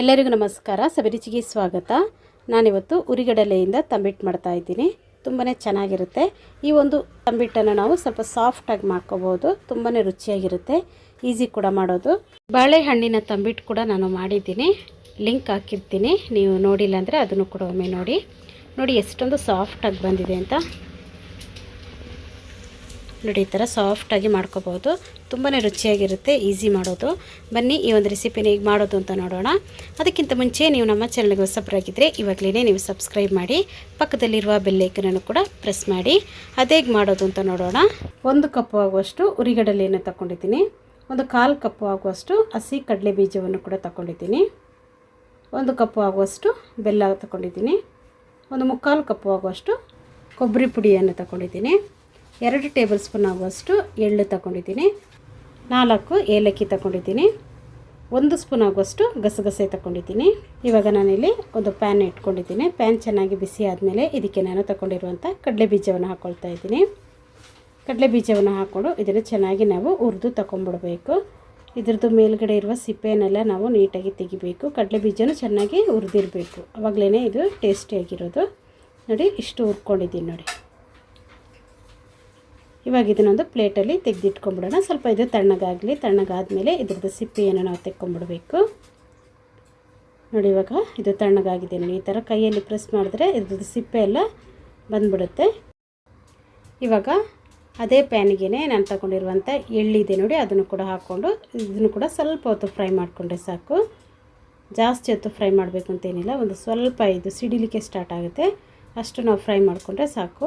ಎಲ್ಲರಿಗೂ ನಮಸ್ಕಾರ. ಸಬರಿಚಿಗೆ ಸ್ವಾಗತ. ನಾನಿವತ್ತು ಉರಿಗಡಲೆಯಿಂದ ತಂಬಿಟ್ಟು ಮಾಡ್ತಾ ಇದ್ದೀನಿ. ತುಂಬಾ ಚೆನ್ನಾಗಿರುತ್ತೆ. ಈ ಒಂದು ತಂಬಿಟ್ಟನ್ನು ನಾವು ಸ್ವಲ್ಪ ಸಾಫ್ಟಾಗಿ ಮಾಡ್ಕೋಬೋದು. ತುಂಬಾ ರುಚಿಯಾಗಿರುತ್ತೆ. ಈಸಿ ಕೂಡ ಮಾಡೋದು. ಬಾಳೆಹಣ್ಣಿನ ತಂಬಿಟ್ಟು ಕೂಡ ನಾನು ಮಾಡಿದ್ದೀನಿ. ಲಿಂಕ್ ಹಾಕಿರ್ತೀನಿ. ನೀವು ನೋಡಿಲ್ಲ ಅಂದರೆ ಅದನ್ನು ಕೂಡ ಒಮ್ಮೆ ನೋಡಿ. ನೋಡಿ, ಎಷ್ಟೊಂದು ಸಾಫ್ಟಾಗಿ ಬಂದಿದೆ ಅಂತ. ನೋಡಿ ಈ ಥರ ಸಾಫ್ಟಾಗಿ ಮಾಡ್ಕೋಬೋದು. ತುಂಬಾ ರುಚಿಯಾಗಿರುತ್ತೆ ಈಸಿ ಮಾಡೋದು. ಬನ್ನಿ, ಈ ಒಂದು ರೆಸಿಪಿನ ಈಗ ಮಾಡೋದು ಅಂತ ನೋಡೋಣ. ಅದಕ್ಕಿಂತ ಮುಂಚೆ ನೀವು ನಮ್ಮ ಚಾನಲ್ಗೆ ಹೊಸಬ್ರಾಗಿದ್ದರೆ ಇವಾಗಲೇ ನೀವು ಸಬ್ಸ್ಕ್ರೈಬ್ ಮಾಡಿ, ಪಕ್ಕದಲ್ಲಿರುವ ಬೆಲ್ಲೈಕನನ್ನು ಕೂಡ ಪ್ರೆಸ್ ಮಾಡಿ. ಅದೇಗೆ ಮಾಡೋದು ಅಂತ ನೋಡೋಣ. ಒಂದು ಕಪ್ ಆಗುವಷ್ಟು ಉರಿಗಡಲೆಯನ್ನು ತಗೊಂಡಿದ್ದೀನಿ ಒಂದು ಕಾಲು ಕಪ್ಪು ಆಗುವಷ್ಟು ಹಸಿ ಕಡಲೆ ಬೀಜವನ್ನು ಕೂಡ ತಗೊಂಡಿದ್ದೀನಿ ಒಂದು ಕಪ್ಪು ಆಗುವಷ್ಟು ಬೆಲ್ಲ ತಗೊಂಡಿದ್ದೀನಿ ಒಂದು ಮುಕ್ಕಾಲು ಕಪ್ಪು ಆಗುವಷ್ಟು ಕೊಬ್ಬರಿ ಪುಡಿಯನ್ನು ತಗೊಂಡಿದ್ದೀನಿ ಎರಡು ಟೇಬಲ್ ಸ್ಪೂನ್ ಆಗುವಷ್ಟು ಎಳ್ಳು ತಗೊಂಡಿದ್ದೀನಿ. ನಾಲ್ಕು ಏಲಕ್ಕಿ ತಗೊಂಡಿದ್ದೀನಿ. ಒಂದು ಸ್ಪೂನ್ ಆಗುವಷ್ಟು ಗಸಗಸೆ ತಗೊಂಡಿದ್ದೀನಿ. ಇವಾಗ ನಾನಿಲ್ಲಿ ಒಂದು ಪ್ಯಾನ್ ಇಟ್ಕೊಂಡಿದ್ದೀನಿ. ಪ್ಯಾನ್ ಚೆನ್ನಾಗಿ ಬಿಸಿ ಆದಮೇಲೆ ಇದಕ್ಕೆ ನಾನು ತಗೊಂಡಿರುವಂಥ ಕಡಲೆ ಬೀಜವನ್ನು ಹಾಕ್ಕೊಳ್ತಾ ಇದ್ದೀನಿ. ಕಡಲೆ ಬೀಜವನ್ನು ಹಾಕ್ಕೊಂಡು ಇದನ್ನು ಚೆನ್ನಾಗಿ ನಾವು ಹುರಿದು ತಗೊಂಬಿಡಬೇಕು ಇದ್ರದ್ದು ಮೇಲ್ಗಡೆ ಇರುವ ಸಿಪ್ಪೆಯನ್ನೆಲ್ಲ ನಾವು ನೀಟಾಗಿ ತೆಗಿಬೇಕು. ಕಡಲೆ ಬೀಜನೂ ಚೆನ್ನಾಗಿ ಹುರಿದಿರಬೇಕು. ಆವಾಗಲೇ ಇದು ಟೇಸ್ಟಿಯಾಗಿರೋದು ನೋಡಿ, ಇಷ್ಟು ಹುರ್ಕೊಂಡಿದ್ದೀನಿ ನೋಡಿ. ಇವಾಗ ಇದನ್ನೊಂದು ಪ್ಲೇಟಲ್ಲಿ ತೆಗೆದಿಟ್ಕೊಂಡ್ಬಿಡೋಣ ಸ್ವಲ್ಪ ಇದು ತಣ್ಣಗಾಗಲಿ, ತಣ್ಣಗಾದಮೇಲೆ ಇದ್ರದ್ದು ಸಿಪ್ಪೆಯನ್ನು ನಾವು ತೆಕ್ಕೊಂಬಿಡ್ಬೇಕು. ನೋಡಿ ಇವಾಗ ಇದು ತಣ್ಣಗಾಗಿದೆ. ನೋಡಿ, ಈ ಥರ ಕೈಯಲ್ಲಿ ಪ್ರೆಸ್ ಮಾಡಿದ್ರೆ ಇದ್ರದ್ದು ಸಿಪ್ಪೆ ಎಲ್ಲ ಬಂದ್ಬಿಡುತ್ತೆ. ಇವಾಗ ಅದೇ ಪ್ಯಾನಿಗೆ ನಾನು ತಗೊಂಡಿರುವಂಥ ಎಳ್ಳಿದೆ ನೋಡಿ, ಅದನ್ನು ಕೂಡ ಹಾಕ್ಕೊಂಡು, ಇದನ್ನು ಕೂಡ ಸ್ವಲ್ಪ ಹೊತ್ತು ಫ್ರೈ ಮಾಡಿಕೊಂಡ್ರೆ ಸಾಕು. ಜಾಸ್ತಿ ಹೊತ್ತು ಫ್ರೈ ಮಾಡಬೇಕು ಅಂತೇನಿಲ್ಲ, ಒಂದು ಸ್ವಲ್ಪ ಇದು ಸಿಡಿಲಿಕ್ಕೆ ಸ್ಟಾರ್ಟ್ ಆಗುತ್ತೆ. ಅಷ್ಟು ನಾವು ಫ್ರೈ ಮಾಡಿಕೊಂಡ್ರೆ ಸಾಕು.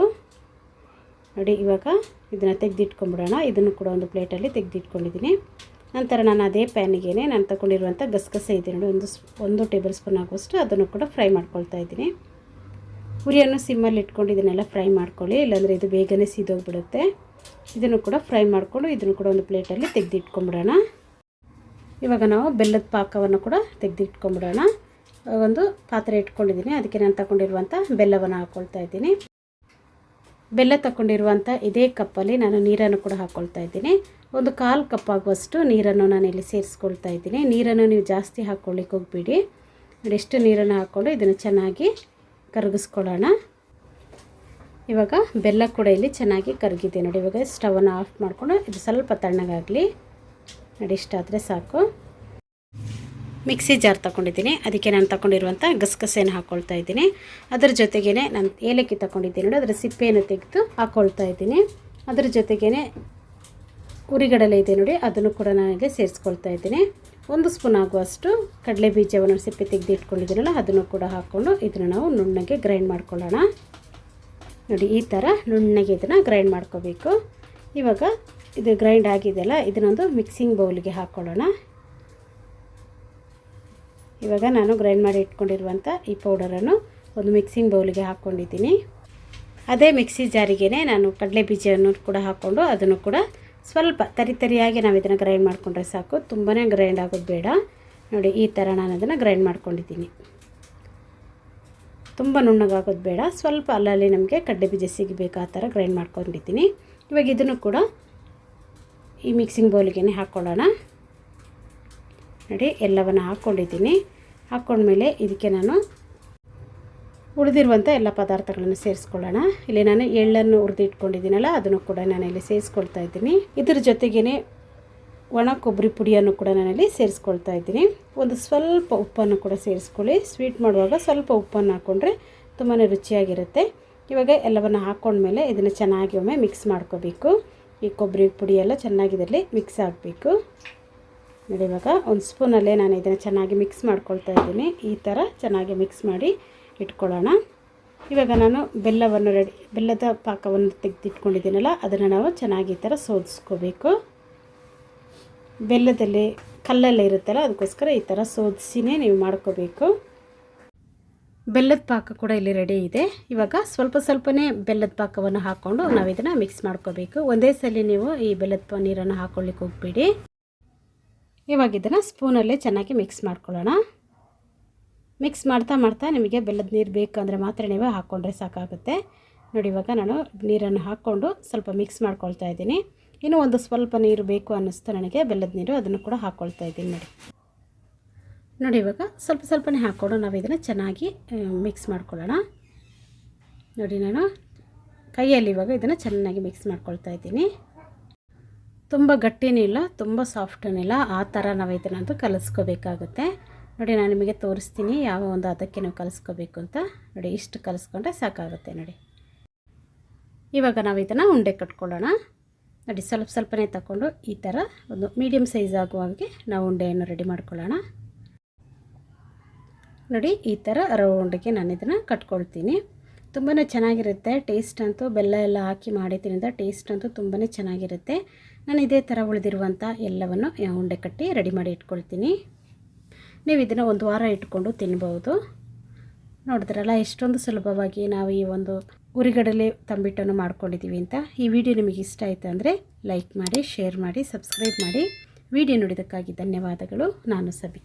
ನೋಡಿ, ಇವಾಗ ಇದನ್ನು ತೆಗೆದಿಟ್ಕೊಂಡ್ಬಿಡೋಣ ಇದನ್ನು ಕೂಡ ಒಂದು ಪ್ಲೇಟಲ್ಲಿ ತೆಗೆದಿಟ್ಕೊಂಡಿದ್ದೀನಿ. ನಂತರ ನಾನು ಅದೇ ಪ್ಯಾನಿಗೆ ನಾನು ತಗೊಂಡಿರುವಂಥ ಗಸಗಸೆ ಇದೆ ನೋಡಿ, ಒಂದು ಒಂದು ಟೇಬಲ್ ಸ್ಪೂನ್ ಆಗುವಷ್ಟು ಅದನ್ನು ಕೂಡ ಫ್ರೈ ಮಾಡ್ಕೊಳ್ತಾ ಇದ್ದೀನಿ. ಹುರಿಯನ್ನು ಸಿಮ್ಮಲ್ಲಿ ಇಟ್ಕೊಂಡು ಇದನ್ನೆಲ್ಲ ಫ್ರೈ ಮಾಡ್ಕೊಳ್ಳಿ, ಇಲ್ಲಾಂದರೆ ಇದು ಬೇಗನೆ ಸೀದೋಗಿಬಿಡುತ್ತೆ. ಇದನ್ನು ಕೂಡ ಫ್ರೈ ಮಾಡಿಕೊಂಡು ಇದನ್ನು ಕೂಡ ಒಂದು ಪ್ಲೇಟಲ್ಲಿ ತೆಗೆದಿಟ್ಕೊಂಬಿಡೋಣ. ಇವಾಗ ನಾವು ಬೆಲ್ಲದ ಪಾಕವನ್ನು ಕೂಡ ತೆಗೆದಿಟ್ಕೊಂಬಿಡೋಣ. ಒಂದು ಪಾತ್ರೆ ಇಟ್ಕೊಂಡಿದ್ದೀನಿ, ಅದಕ್ಕೆ ನಾನು ತಗೊಂಡಿರುವಂಥ ಬೆಲ್ಲವನ್ನು ಹಾಕ್ಕೊಳ್ತಾ ಇದ್ದೀನಿ. ಬೆಲ್ಲ ತಗೊಂಡಿರುವಂಥ ಇದೇ ಕಪ್ಪಲ್ಲಿ ನಾನು ನೀರನ್ನು ಕೂಡ ಹಾಕ್ಕೊಳ್ತಾ ಇದ್ದೀನಿ. ಒಂದು ಕಾಲು ಕಪ್ ಆಗುವಷ್ಟು ನೀರನ್ನು ನಾನು ಇಲ್ಲಿ ಸೇರಿಸ್ಕೊಳ್ತಾ ಇದ್ದೀನಿ. ನೀರನ್ನು ನೀವು ಜಾಸ್ತಿ ಹಾಕ್ಕೊಳ್ಳಿಕ್ಕೆ ಹೋಗ್ಬಿಡಿ. ಎಷ್ಟು ನೀರನ್ನು ಹಾಕ್ಕೊಂಡು ಇದನ್ನು ಚೆನ್ನಾಗಿ ಕರಗಿಸ್ಕೊಳ್ಳೋಣ. ಇವಾಗ ಬೆಲ್ಲ ಕೂಡ ಇಲ್ಲಿ ಚೆನ್ನಾಗಿ ಕರಗಿದೆ. ನೋಡಿ, ಇವಾಗ ಸ್ಟವನ್ನು ಆಫ್ ಮಾಡಿಕೊಂಡು ಇದು ಸ್ವಲ್ಪ ತಣ್ಣಗಾಗಲಿ. ನೋಡಿ, ಇಷ್ಟಾದರೆ ಸಾಕು. ಮಿಕ್ಸಿ ಜಾರ್ ತಗೊಂಡಿದ್ದೀನಿ ಅದಕ್ಕೆ ನಾನು ತಗೊಂಡಿರುವಂಥ ಗಸಗಸೆಯನ್ನು ಹಾಕ್ಕೊಳ್ತಾ ಇದ್ದೀನಿ. ಅದರ ಜೊತೆಗೇ ನಾನು ಏಲಕ್ಕಿ ತಗೊಂಡಿದ್ದೀನಿ ನೋಡಿ, ಅದರ ಸಿಪ್ಪೆಯನ್ನು ತೆಗೆದು ಹಾಕ್ಕೊಳ್ತಾ ಇದ್ದೀನಿ. ಅದರ ಜೊತೆಗೇ ಉರಿಗಡಲೆ ಇದೆ ನೋಡಿ, ಅದನ್ನು ಕೂಡ ನಾನಿಲ್ಲಿ ಸೇರಿಸ್ಕೊಳ್ತಾ ಇದ್ದೀನಿ. ಒಂದು ಸ್ಪೂನ್ ಆಗುವಷ್ಟು ಕಡಲೆ ಬೀಜವನ್ನು ಸಿಪ್ಪೆ ತೆಗೆದು ಇಟ್ಕೊಂಡಿದ್ದೀನಲ್ಲ, ಅದನ್ನು ಕೂಡ ಹಾಕ್ಕೊಂಡು ಇದನ್ನು ನಾವು ನುಣ್ಣಗೆ ಗ್ರೈಂಡ್ ಮಾಡ್ಕೊಳ್ಳೋಣ. ನೋಡಿ, ಈ ಥರ ನುಣ್ಣಗೆ ಇದನ್ನು ಗ್ರೈಂಡ್ ಮಾಡ್ಕೋಬೇಕು. ಇವಾಗ ಇದು ಗ್ರೈಂಡ್ ಆಗಿದೆಯಲ್ಲ, ಇದನ್ನೊಂದು ಮಿಕ್ಸಿಂಗ್ ಬೌಲ್ಗೆ ಹಾಕ್ಕೊಳ್ಳೋಣ ಇವಾಗ ನಾನು ಗ್ರೈಂಡ್ ಮಾಡಿ ಇಟ್ಕೊಂಡಿರುವಂಥ ಈ ಪೌಡರನ್ನು ಒಂದು ಮಿಕ್ಸಿಂಗ್ ಬೌಲಿಗೆ ಹಾಕ್ಕೊಂಡಿದ್ದೀನಿ ಅದೇ ಮಿಕ್ಸಿ ಜಾರಿಗೇ ನಾನು ಕಡಲೆ ಬೀಜವನ್ನು ಕೂಡ ಹಾಕ್ಕೊಂಡು ಅದನ್ನು ಕೂಡ ಸ್ವಲ್ಪ ತರಿ ತರಿಯಾಗಿ ನಾವು ಇದನ್ನು ಗ್ರೈಂಡ್ ಮಾಡಿಕೊಂಡ್ರೆ ಸಾಕು. ತುಂಬಾ ಗ್ರೈಂಡ್ ಆಗೋದು ಬೇಡ. ನೋಡಿ, ಈ ಥರ ನಾನು ಅದನ್ನು ಗ್ರೈಂಡ್ ಮಾಡ್ಕೊಂಡಿದ್ದೀನಿ. ತುಂಬ ನುಣ್ಣಗಾಗೋದು ಬೇಡ. ಸ್ವಲ್ಪ ಅಲ್ಲಲ್ಲಿ ನಮಗೆ ಕಡ್ಲೆ ಬೀಜ ಸಿಗಬೇಕು ಆ ಥರ ಗ್ರೈಂಡ್ ಮಾಡ್ಕೊಂಡಿದ್ದೀನಿ. ಇವಾಗ ಇದನ್ನು ಕೂಡ ಈ ಮಿಕ್ಸಿಂಗ್ ಬೌಲಿಗೆ ಹಾಕ್ಕೊಳ್ಳೋಣ ನೋಡಿ ಎಲ್ಲವನ್ನು ಹಾಕ್ಕೊಂಡಿದ್ದೀನಿ. ಹಾಕ್ಕೊಂಡ್ಮೇಲೆ ಇದಕ್ಕೆ ನಾನು ಉಳಿದಿರುವಂಥ ಎಲ್ಲ ಪದಾರ್ಥಗಳನ್ನು ಸೇರಿಸ್ಕೊಳ್ಳೋಣ. ಇಲ್ಲಿ ನಾನು ಎಳ್ಳನ್ನು ಹುರಿದಿಟ್ಕೊಂಡಿದ್ದೀನಲ್ಲ, ಅದನ್ನು ಕೂಡ ಇಲ್ಲಿ ಸೇರಿಸ್ಕೊಳ್ತಾ ಇದ್ದೀನಿ. ಇದ್ರ ಜೊತೆಗೇ ಒಣ ಕೊಬ್ಬರಿ ಪುಡಿಯನ್ನು ಕೂಡ ನಾನಿಲ್ಲಿ ಸೇರಿಸ್ಕೊಳ್ತಾ ಇದ್ದೀನಿ. ಒಂದು ಸ್ವಲ್ಪ ಉಪ್ಪನ್ನು ಕೂಡ ಸೇರಿಸ್ಕೊಳ್ಳಿ. ಸ್ವೀಟ್ ಮಾಡುವಾಗ ಸ್ವಲ್ಪ ಉಪ್ಪನ್ನು ಹಾಕ್ಕೊಂಡ್ರೆ ತುಂಬಾ ರುಚಿಯಾಗಿರುತ್ತೆ. ಇವಾಗ ಎಲ್ಲವನ್ನು ಹಾಕ್ಕೊಂಡ್ಮೇಲೆ ಇದನ್ನು ಚೆನ್ನಾಗಿ ಒಮ್ಮೆ ಮಿಕ್ಸ್ ಮಾಡ್ಕೋಬೇಕು. ಈ ಕೊಬ್ಬರಿ ಪುಡಿ ಎಲ್ಲ ಚೆನ್ನಾಗಿ ಇದರಲ್ಲಿ ಮಿಕ್ಸ್ ಆಗಬೇಕು. ನೋಡಿ ಇವಾಗ ಒಂದು ಸ್ಪೂನಲ್ಲೇ ನಾನು ಇದನ್ನು ಚೆನ್ನಾಗಿ ಮಿಕ್ಸ್ ಮಾಡ್ಕೊಳ್ತಾ ಇದ್ದೀನಿ. ಈ ಥರ ಚೆನ್ನಾಗಿ ಮಿಕ್ಸ್ ಮಾಡಿ ಇಟ್ಕೊಳ್ಳೋಣ. ಇವಾಗ ನಾನು ಬೆಲ್ಲವನ್ನು ರೆಡಿ, ಬೆಲ್ಲದ ಪಾಕವನ್ನು ತೆಗೆದಿಟ್ಕೊಂಡಿದ್ದೀನಲ್ಲ, ಅದನ್ನು ನಾವು ಚೆನ್ನಾಗಿ ಈ ಥರ ಸೋದಿಸ್ಕೋಬೇಕು. ಬೆಲ್ಲದಲ್ಲಿ ಕಲ್ಲೆಲ್ಲ ಇರುತ್ತಲ್ಲ, ಅದಕ್ಕೋಸ್ಕರ ಈ ಥರ ಸೋದಿಸಿನೇ ನೀವು ಮಾಡ್ಕೋಬೇಕು. ಬೆಲ್ಲದ ಪಾಕ ಕೂಡ ಇಲ್ಲಿ ರೆಡಿ ಇದೆ. ಇವಾಗ ಸ್ವಲ್ಪ ಸ್ವಲ್ಪನೇ ಬೆಲ್ಲದ ಪಾಕವನ್ನು ಹಾಕ್ಕೊಂಡು ನಾವು ಇದನ್ನು ಮಿಕ್ಸ್ ಮಾಡ್ಕೋಬೇಕು. ಒಂದೇ ಸಲ ನೀವು ಈ ಬೆಲ್ಲದ ನೀರನ್ನು ಹಾಕ್ಕೊಳ್ಳಿಕ್ಕೆ ಹೋಗ್ಬೇಡಿ. ಇವಾಗ ಇದನ್ನು ಸ್ಪೂನಲ್ಲೇ ಚೆನ್ನಾಗಿ ಮಿಕ್ಸ್ ಮಾಡ್ಕೊಳ್ಳೋಣ. ಮಿಕ್ಸ್ ಮಾಡ್ತಾ ಮಾಡ್ತಾ ನಿಮಗೆ ಬೆಲ್ಲದ ನೀರು ಬೇಕು ಅಂದರೆ ಮಾತ್ರ ನೀವು ಹಾಕ್ಕೊಂಡ್ರೆ ಸಾಕಾಗುತ್ತೆ. ನೋಡಿ, ಇವಾಗ ನಾನು ನೀರನ್ನು ಹಾಕ್ಕೊಂಡು ಸ್ವಲ್ಪ ಮಿಕ್ಸ್ ಮಾಡ್ಕೊಳ್ತಾ ಇದ್ದೀನಿ. ಇನ್ನೂ ಒಂದು ಸ್ವಲ್ಪ ನೀರು ಬೇಕು ಅನ್ನಿಸ್ತು ನನಗೆ, ಬೆಲ್ಲದ ನೀರು ಅದನ್ನು ಕೂಡ ಹಾಕ್ಕೊಳ್ತಾ ಇದ್ದೀನಿ ನೋಡಿ. ನೋಡಿ, ಇವಾಗ ಸ್ವಲ್ಪ ಸ್ವಲ್ಪನೇ ಹಾಕ್ಕೊಂಡು ನಾವು ಇದನ್ನು ಚೆನ್ನಾಗಿ ಮಿಕ್ಸ್ ಮಾಡ್ಕೊಳ್ಳೋಣ. ನೋಡಿ, ನಾನು ಕೈಯಲ್ಲಿ ಇವಾಗ ಇದನ್ನು ಚೆನ್ನಾಗಿ ಮಿಕ್ಸ್ ಮಾಡ್ಕೊಳ್ತಾ ಇದ್ದೀನಿ. ತುಂಬ ಗಟ್ಟಿನೂ ಇಲ್ಲ, ತುಂಬ ಸಾಫ್ಟೂ ಇಲ್ಲ. ಆ ಥರ ನಾವು ಇದನ್ನಂತೂ ಕಲಿಸ್ಕೋಬೇಕಾಗುತ್ತೆ. ನೋಡಿ, ನಾನು ನಿಮಗೆ ತೋರಿಸ್ತೀನಿ ಯಾವ ಒಂದು ಅದಕ್ಕೆ ನಾವು ಕಲಿಸ್ಕೋಬೇಕು ಅಂತ. ನೋಡಿ, ಇಷ್ಟು ಕಲಿಸ್ಕೊಂಡ್ರೆ ಸಾಕಾಗುತ್ತೆ ನೋಡಿ. ಇವಾಗ ನಾವು ಇದನ್ನು ಉಂಡೆ ಕಟ್ಕೊಳ್ಳೋಣ. ನೋಡಿ, ಸ್ವಲ್ಪ ಸ್ವಲ್ಪನೇ ತಗೊಂಡು ಈ ಥರ ಒಂದು ಮೀಡಿಯಮ್ ಸೈಜ್ ಆಗುವಾಗೆ ನಾವು ಉಂಡೆಯನ್ನು ರೆಡಿ ಮಾಡ್ಕೊಳ್ಳೋಣ. ನೋಡಿ, ಈ ಥರ ರೌಂಡಿಗೆ ನಾನು ಇದನ್ನು ಕಟ್ಕೊಳ್ತೀನಿ. ತುಂಬಾ ಚೆನ್ನಾಗಿರುತ್ತೆ. ಟೇಸ್ಟ್ ಅಂತೂ ಬೆಲ್ಲ ಎಲ್ಲ ಹಾಕಿ ಮಾಡಿದ್ರಿಂದ ಟೇಸ್ಟ್ ಅಂತೂ ತುಂಬಾ ಚೆನ್ನಾಗಿರುತ್ತೆ. ನಾನು ಇದೇ ಥರ ಉಳಿದಿರುವಂಥ ಎಲ್ಲವನ್ನು ಉಂಡೆ ಕಟ್ಟಿ ರೆಡಿ ಮಾಡಿ ಇಟ್ಕೊಳ್ತೀನಿ. ನೀವು ಇದನ್ನು ಒಂದು ವಾರ ಇಟ್ಕೊಂಡು ತಿನ್ಬೋದು ನೋಡಿದ್ರಲ್ಲ, ಎಷ್ಟೊಂದು ಸುಲಭವಾಗಿ ನಾವು ಈ ಒಂದು ಉರಿಗಡಲೆ ತಂಬಿಟ್ಟನ್ನು ಮಾಡ್ಕೊಂಡಿದ್ದೀವಿ ಅಂತ. ಈ ವಿಡಿಯೋ ನಿಮಗೆ ಇಷ್ಟ ಆಯಿತು ಅಂದರೆ ಲೈಕ್ ಮಾಡಿ ಶೇರ್ ಮಾಡಿ ಸಬ್ಸ್ಕ್ರೈಬ್ ಮಾಡಿ. ವಿಡಿಯೋ ನೋಡಿದ್ದಕ್ಕಾಗಿ ಧನ್ಯವಾದಗಳು. ನಾನು ಸಬಿ